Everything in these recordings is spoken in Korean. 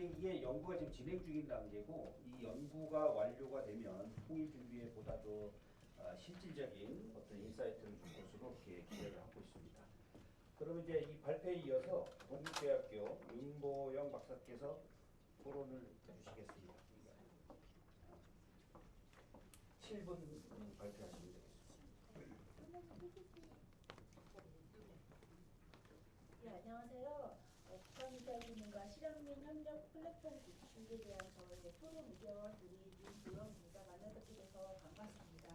이제 이게 연구가 지금 진행 중인 단계고 이 연구가 완료가 되면 통일 준비에 보다 더 아, 실질적인 어떤 인사이트를 줄 것으로 이렇게 기대를 하고 있습니다. 그러면 이제 이 발표에 이어서 동국대학교 윤보영 박사께서 토론을 해주시겠습니다. 7분 발표하시면 되겠습니다. 네, 안녕하세요. 어, 북한미사일님과 실향민 협력 플랫폼 구축에 대한 저희의 토론 의견 드린 윤보영입니다. 만나뵙게 돼서 반갑습니다.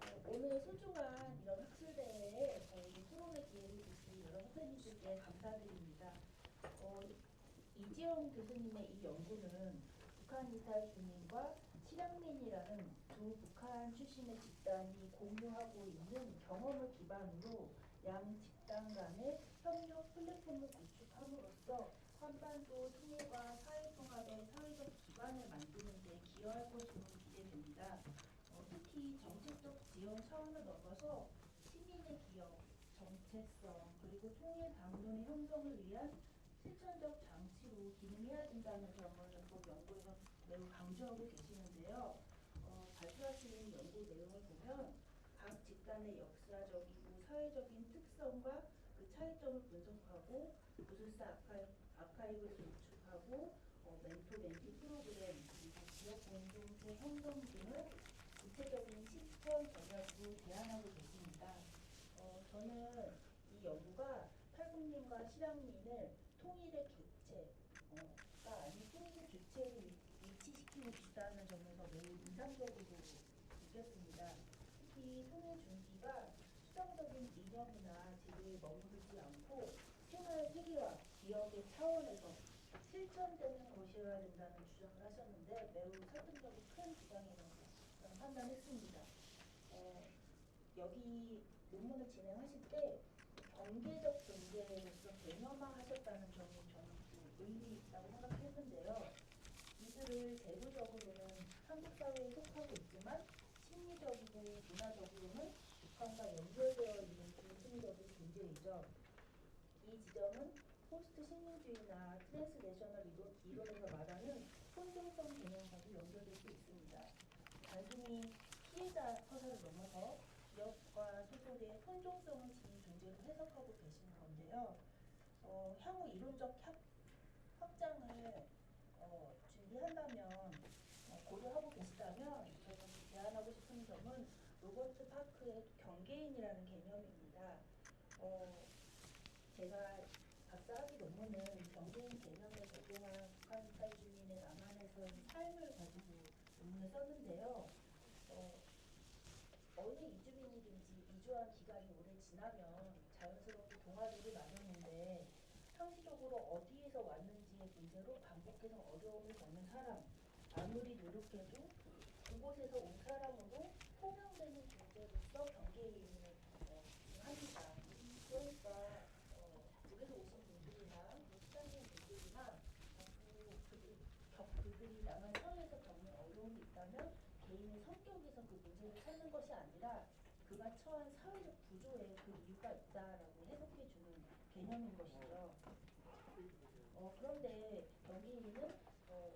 어, 오늘 소중한 이런 학술대회에 저희 토론의 기회를 주신 여러 선생님들께 감사드립니다. 어, 이지영 교수님의 이 연구는 북한 미사일 주민과 실향민이라는 두 북한 출신의 집단이 공유하고 있는 경험을 기반으로 양 집단 간의 협력 플랫폼을 구축함으로써 한반도 통일과 사회통합의 사회적 기반을 만드는 데 기여할 것으로 기대됩니다. 어, 특히 정책적 지원 차원을 넘어서 시민의 기여, 정체성, 그리고 통일 담론의 형성을 위한 실천적 장치로 기능해야 된다는 점을 본 연구에서 매우 강조하고 계시는데요. 어, 발표하시는 연구 내용을 보면 각 집단의 역사적이고 사회적인 특성과 그 차이점을 분석하고 부술사 아카이, 아카이브를 구축하고 어, 멘토 멘티 프로그램 그리고 지역 공동체 형성 등을 구체적인 실천 전략으로 제안하고 계십니다. 어, 저는 이 연구가 탈북민과 실향민을 통일의 주체가 아닌 통일의 주체로 위- 위치시키고 있다는 점에서 매우 인상적으로 느꼈습니다. 특히 통일 준비가 수정적인 이념이나 머무르지 않고 생활 세계화, 기업의 차원에서 실천되는 것이어야 된다는 주장을 하셨는데 매우 설득력이 큰 주장이라고 판단했습니다. 어, 여기 논문을 진행하실 때 경계적 존재로서 개념화하셨다는 점이 저는 좀 의미 있다고 생각했는데요. 이들을 대부적으로는 한국 사회에 속하고 있지만 심리적이고 문화적으로는 북한과 연결되어 있는 중심적인 존재이죠. 이 지점은 포스트 식민주의나 트랜스내셔널 이론, 이론에서 말하는 혼종성 개념과도 연결될 수 있습니다. 단순히 피해자 서사를 넘어서 기업과 소속의 혼종성을 지닌 존재로 해석하고 계시는 건데요. 어, 향후 이론적 협, 확장을 어, 준비한다면 어, 고려하고 계시다면 저는 제안하고 싶은 점은 로버트 파크의 경계인이라는 개념입니다. 어, 제가 박사학위 논문은 경계인 개념에 적용한 북한 미사일 주민의 남한에서의 삶을 가지고 논문을 썼는데요. 어, 어느 이주민이든지 이주한 기간이 오래 지나면 자연스럽게 동아리를 나누는데 상시적으로 어디에서 왔는지의 문제로 반복해서 어려움을 겪는 사람 아무리 노력해도 그곳에서 온 사람으로 포명되는 존재로서 경계인을 어, 합니다. 그러니까 어, 북에서 오신 분들이나 뭐 시장님 분들이나 어, 그, 그들, 겪, 그들이 남한 사회에서 겪는 어려움이 있다면 개인의 성격에서 그 문제를 찾는 것이 아니라 그가 처한 사회적 구조에 그 이유가 있다라고 해석해 주는 개념인 것이죠. 어, 그런데 경기인은 어,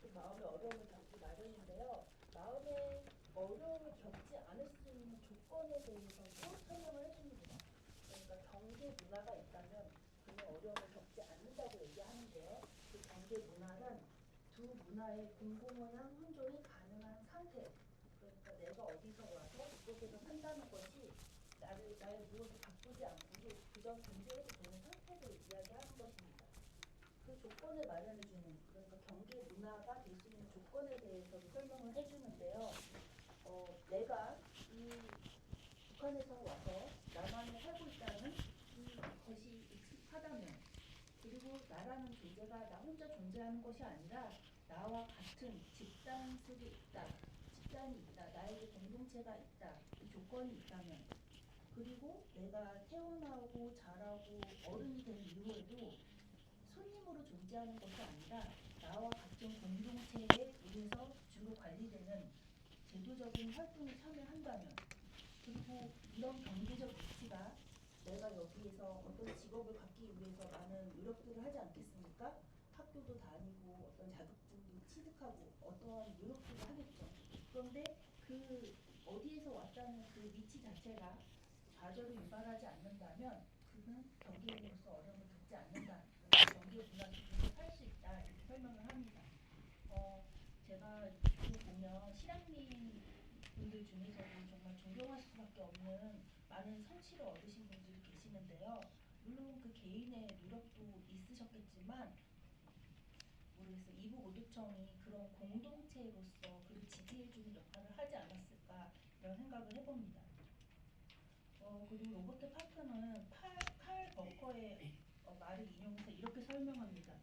좀 마음의 어려움을 겪기 마련인데요. 마음의 어려움을 겪지 않을 수 있는 조건에 대해서도 설명을 해줍니다. 그러니까 경계 문화가 있다면 그는 어려움을 겪지 않는다고 얘기하는데요. 그 경계 문화는 두 문화의 공공연한 혼종이 가능한 상태. 그러니까 내가 어디서 와서 이곳에서 산다는 것이 나를 나의 무엇을 바꾸지 않고도 그저 존재해도 되는 상태를 이야기하는 것입니다. 그 조건을 마련해주는 그러니까 경계 문화가 될 수 있는 조건에 대해서 설명을 해주는데요. 어, 내가 이 북한에서 와서 남한에 살고 있다는 이 것이 익숙하다면 그리고 나라는 존재가 나 혼자 존재하는 것이 아니라 나와 같은 집단 속에 있다. 집단이 있다. 나에게 공동체가 있다. 이 조건이 있다면 그리고 내가 태어나고 자라고 어른이 된 이후에도 손님으로 존재하는 것이 아니라 나와 같은 공동체에 의해서 주로 관리되는 제도적인 활동에 참여한다면 그리고 이런 경제적 위치가 내가 여기에서 어떤 직업을 갖기 위해서 많은 노력들을 하지 않겠습니까? 학교도 다니고 어떤 자격증도 취득하고 어떠한 노력들을 하겠죠. 그런데 그 어디에서 왔다는 그 위치 자체가 좌절을 유발하지 않는다면 그는 경기인으로서 어려움을 겪지 않는다. 경기의 문화 속에서 살수 있다. 이렇게 설명을 합니다. 어, 제가 그 보면 실향민 분들 중에서도 정말 존경할 수밖에 없는 많은 성취를 얻으신 분들이 계시는데요. 물론 그 개인의 노력도 있으셨겠지만 모르겠어요. 이북 오두청이 그런 공동체로서 그를 지지해 주는 역할을 하지 않았을까 이런 생각을 해봅니다. 어, 그리고 로버트 파크는 팔, 칼 버커의 어, 말을 인용해서 이렇게 설명합니다.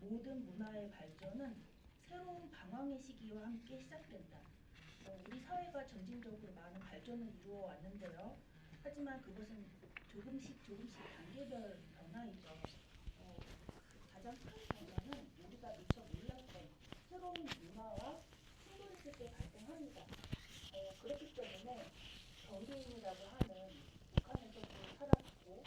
모든 문화의 발전은 새로운 방황의 시기와 함께 시작된다. 어, 우리 사회가 점진적으로 많은 발전을 이루어 왔는데요. 하지만 그것은 조금씩 조금씩 단계별 변화이죠. 어, 가장 큰 변화는 우리가 미처 몰랐던 새로운 문화와 합니다. 어, 그렇기 때문에 경계인이라고 하는 북한에서도 살아갔고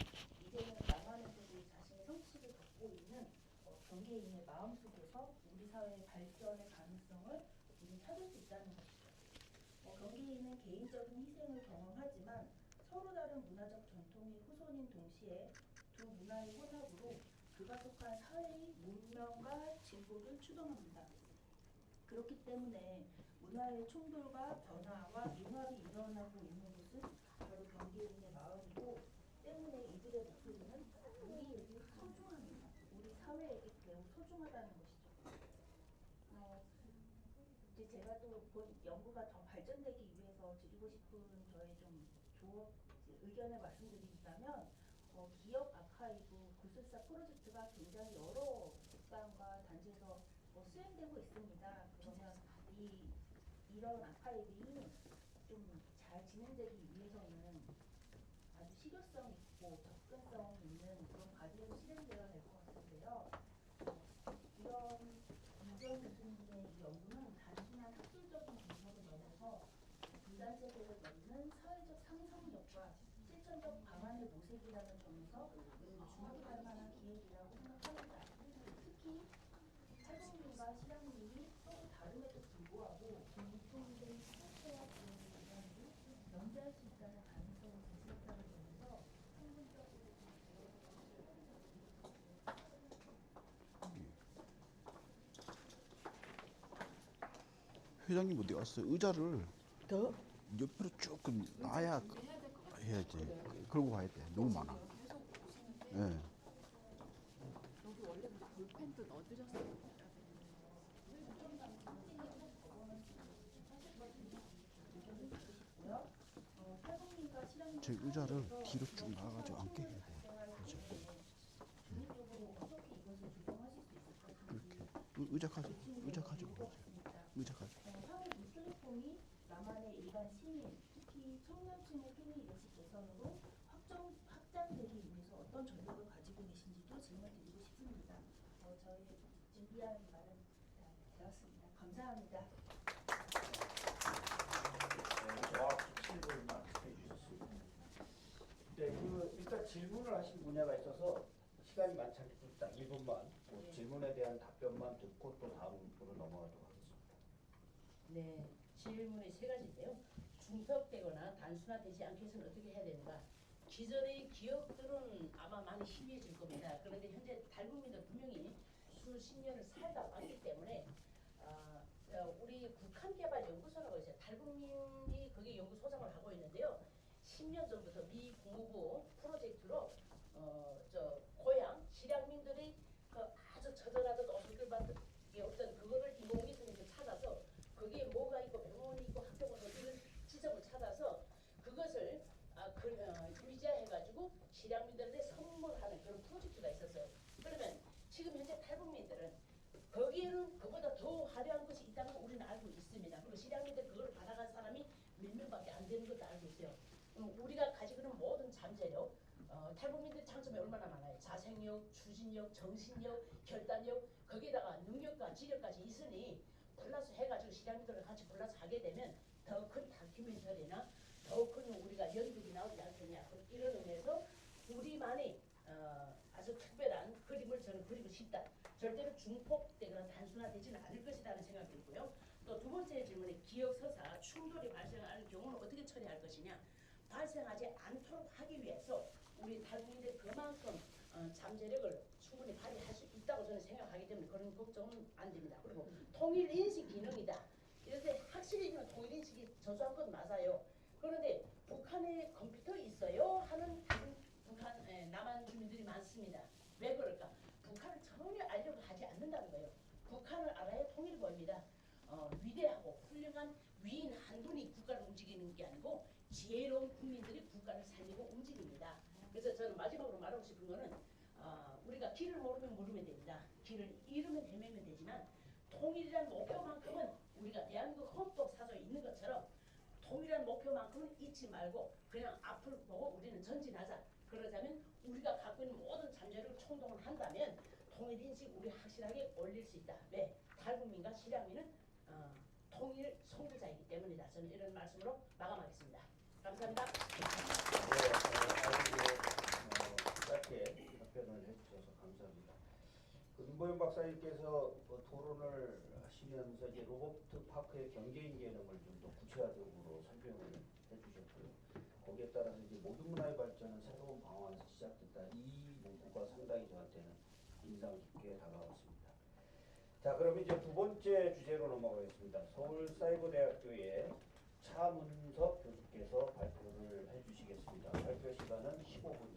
이제는 남한에서도 자신의 성취를 갖고 있는 어, 경계인의 마음속에서 우리 사회의 발전의 가능성을 우리 찾을 수 있다는 것이죠. 어, 경계인은 개인적인 희생을 경험하지만 서로 다른 문화적 전통의 후손인 동시에 두 문화의 혼합으로 그가 속한 사회의 문명과 진보를 추동합니다. 그렇기 때문에 문화의 충돌과 변화와 융합이 일어나고 있는 것은 바로 경계인의 마음이고 때문에 이들의 목소리는 우리에게 소중합니다. 우리 사회에게 매우 소중하다는 것이죠. 어, 이제 제가 또본 연구가 더 발전되기 위해서 드리고 싶은 저의 좀 조언, 의견을 말씀드리자면 어, 기업 아카이브 구술사 프로젝트가 굉장히 여러 기관과 단체에서 어, 수행되고 있습니다. 이런 아카이브가 좀잘 진행되기 위해서는 아주 실효성 있고 접근성 있는 그런 과제로 실행되어야 될 것 같은데요. 어, 이런 이정 교수님의 이 연구는 단순한 학술적인 분석을 넘어서 분단 세계를 넘는 사회적 상상력과 실천적 방안의 모색이라는 점에서 매우 주목할 만한 기획이라고 생각합니다. 특히 탈북민과 실향민이 서로 다름에도 불구하고 공통된 시각과 기억의 기반으로 연대할 수 있다는 가능성을 제시했다는 점에서 학문적으로 회장님 어디 갔어요? 의자를 더? 옆으로 조금 놔야 그- 해야지. 그러고 가야 돼. 너무 많아. 예. 여기 원래 볼펜도 넣어드렸어요. 저 의자를 뒤로 쭉 나가가지고 앉게 해야 돼. 그렇죠. 것인지 의- 의자 가져. 의자 가지고. 의자. 어, 향후 이 플랫폼이 남한의 일반 시민, 특히 청년층의 소비 인식 개선으로 확정, 확장되기 위해서 어떤 전략을 가지고 계신지도 질문드리고 싶습니다. 어, 저희 준비한 말은 다 되었습니다. 감사합니다. 네, 정확히 7분만 해주셨습니다. 네, 그 일단 질문을 하신 분야가 있어서 시간이 많지 않기 때문에 딱 1분만 그 질문에 대한 답변만 듣고 또 다음 분으로 넘어가도록 하겠습니다. 네, 질문이 세 가지인데요. 중첩되거나 단순화되지 않게 해서는 어떻게 해야 되는가? 기존의 기업들은 아마 많이 희미해질 겁니다. 그런데 현재 탈북민들 분명히 수십 년을 살다 왔기 때문에 아, 어, 우리 국한개발연구소라고 있어요. 탈북민이 거기 연구소장을 하고 있는데요. 10년 전부터 미 국무부 프로젝트로 어, 저 고향 실향민들이 그 아주 처절하던 어수들 받던 이 어떤 그거를 인공위성에서 찾아서 거기에 뭐가 있고 병원이 있고 학교가 어디 이런 지점을 찾아서 그것을 아, 그, 어, 유지해가지고 실향민들한테 선물하는 그런 프로젝트가 있었어요. 지금 현재 탈북민들은 거기에는 그보다 더 화려한 것이 있다는 걸 우리는 알고 있습니다. 그리고 실향민들 그걸 받아간 사람이 몇 명밖에 안 되는 것도 알고 있어요. 음, 우리가 가지고 있는 모든 잠재력, 어, 탈북민들의 장점이 얼마나 많아요. 자생력, 추진력, 정신력, 결단력, 거기에다가 능력과 지력까지 있으니 플러스 해가지고 실향민들을 같이 플러스 하게 되면 더 큰 다큐멘터리나 더 큰 우리가 연극이 나오지 않겠냐. 이런 의미에서 우리만의 어, 아주 특별한 그림을 저는 그리고 싶다. 절대로 중폭되거나 단순화되지는 않을 것이라는 생각이 들고요. 또 두 번째 질문에 기억 서사 충돌이 발생하는 경우는 어떻게 처리할 것이냐? 발생하지 않도록 하기 위해서 우리 탈북민들이 그만큼 어, 잠재력을 충분히 발휘할 수 있다고 저는 생각하기 때문에 그런 걱정은 안 됩니다. 그리고 통일 인식 기능이다. 이런데 확실히 통일 인식이 저조한 건 맞아요. 그런데 북한에 컴퓨터 있어요 하는 북한 에, 남한 주민들이 많습니다. 왜 그럴까? 않는다는 거예요. 북한을 알아야 통일이 보입니다. 어, 위대하고 훌륭한 위인 한 분이 국가를 움직이는 게 아니고 지혜로운 국민들이 국가를 살리고 움직입니다. 그래서 저는 마지막으로 말하고 싶은 거는 어, 우리가 길을 모르면 모르면 됩니다. 길을 잃으면 헤매면 되지만 통일이란 목표만큼은 우리가 대한민국 헌법 사조에 있는 것처럼 통일한 목표만큼은 잊지 말고 그냥 앞을 보고 우리는 전진하자. 그러자면 우리가 갖고 있는 모든 잠재력을 총동을 한다면 통일 인식 우리 확실하게 올릴 수 있다. 왜? 탈북민과 실향민은 어, 통일 선구자이기 때문이다. 저는 이런 말씀으로 마감하겠습니다. 감사합니다. 짧게 답변을 해주셔서 감사합니다. 그 윤보영 박사님께서 그 토론을 하시면서 이제 로버트 파크의 경제인 개념을 좀 더 구체화적으로 설명을 해주셨고요. 거기에 따라서 이제 모든 문화의 발전은 새로운 방황에서 시작됐다. 이 문구가 상당히 저한테는 인상 깊게 다가왔습니다. 자, 그럼 이제 두 번째 주제로 넘어가겠습니다. 서울사이버대학교의 차문석 교수께서 발표를 해주시겠습니다. 발표 시간은 15분입니다.